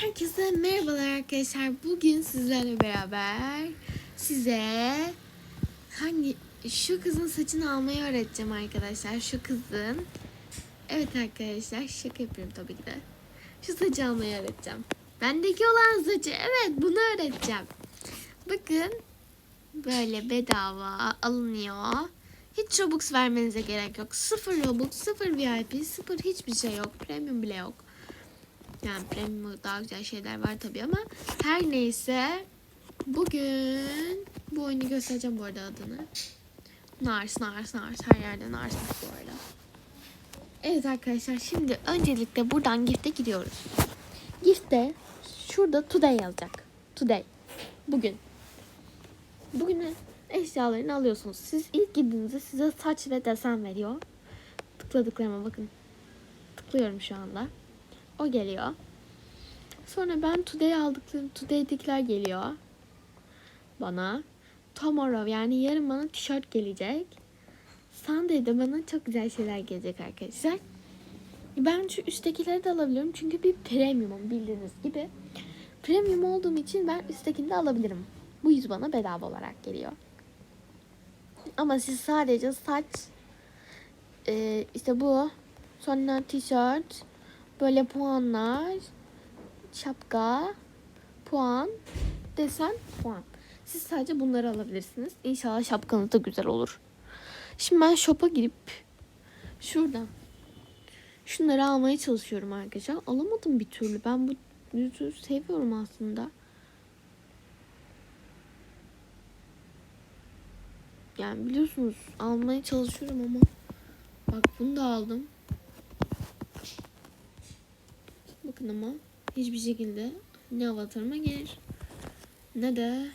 Herkese merhabalar arkadaşlar. Bugün sizlerle beraber size hangi şu kızın saçını almayı öğreteceğim arkadaşlar. Şu kızın. Evet arkadaşlar şaka yapıyorum tabii ki de. Şu saçı almayı öğreteceğim. Bendeki olan saçı. Evet bunu öğreteceğim. Bakın böyle bedava alınıyor. Hiç Robux vermenize gerek yok. Sıfır Robux, sıfır VIP, sıfır hiçbir şey yok. Premium bile yok. Yani premium daha güzel şeyler var tabii ama her neyse bugün bu oyunu göstereceğim bu arada adını. Nars, Nars, Nars. Her yerde Nars var bu arada. Evet arkadaşlar şimdi öncelikle buradan Gift'e gidiyoruz. Gift'te şurada Today yazacak. Today. Bugün. Bugün eşyalarını alıyorsunuz. Siz ilk girdiğinizde size saç ve desen veriyor. Tıkladıklarıma bakın. Tıklıyorum şu anda. O geliyor. Sonra ben today aldıklarım, today'dekiler geliyor. Bana. Tomorrow yani yarın bana tişört gelecek. Sunday'de bana çok güzel şeyler gelecek arkadaşlar. Ben şu üsttekileri de alabiliyorum çünkü bir premiumum bildiğiniz gibi. Premium olduğum için ben üsttekini de alabilirim. Bu yüz bana bedava olarak geliyor. Ama siz sadece saç e, işte bu sonra tişört böyle puanlar şapka puan desen puan. Siz sadece bunları alabilirsiniz. İnşallah şapkanız da güzel olur. Şimdi ben shop'a girip şuradan şunları almaya çalışıyorum arkadaşlar. Alamadım bir türlü. Ben bu yüzü seviyorum aslında. Yani biliyorsunuz almaya çalışıyorum ama bak bunu da aldım. Bakın ama hiçbir şekilde ne avatarıma gelir ne de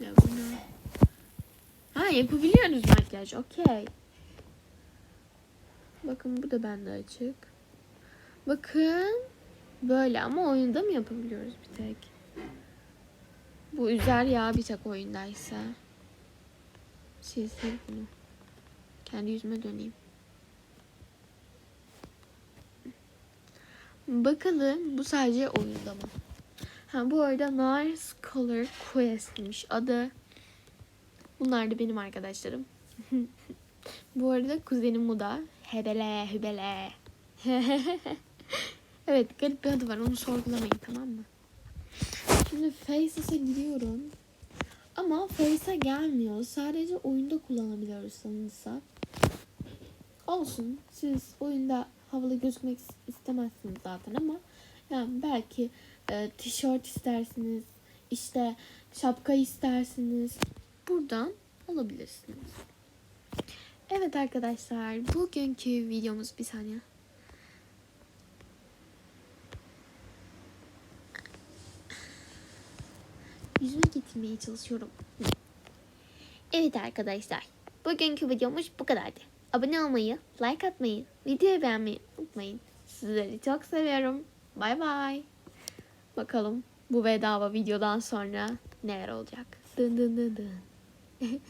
ya bunu ha yapabiliyoruz makyaj okey. Bakın bu da bende açık. Bakın böyle ama oyunda mı yapabiliyoruz bir tek? Bu üzer ya bir tek oyundaysa. Silsek bunu kendi yüzüme döneyim Bakalım bu sadece oyunda mı? Ha bu arada Nice Color Quest'miş adı. Bunlar da benim arkadaşlarım. bu arada kuzenim bu da. Hebele hübele. evet garip bir adı var onu sorgulamayın tamam mı? Şimdi Faces'a giriyorum. Ama Face'a gelmiyor. Sadece oyunda kullanabiliyoruz sanırsa. Olsun. Siz oyunda havalı gözükmek istemezsiniz zaten ama yani belki e, tişört istersiniz, işte şapka istersiniz. Buradan alabilirsiniz. Evet arkadaşlar, bugünkü videomuz bir saniye. Yüzüme getirmeye çalışıyorum. Evet arkadaşlar, bugünkü videomuz bu kadardı. Abone olmayı, like atmayı, videoyu beğenmeyi unutmayın. Sizleri çok seviyorum. Bay bay. Bakalım bu bedava videodan sonra neler olacak. Dın dın dın dın.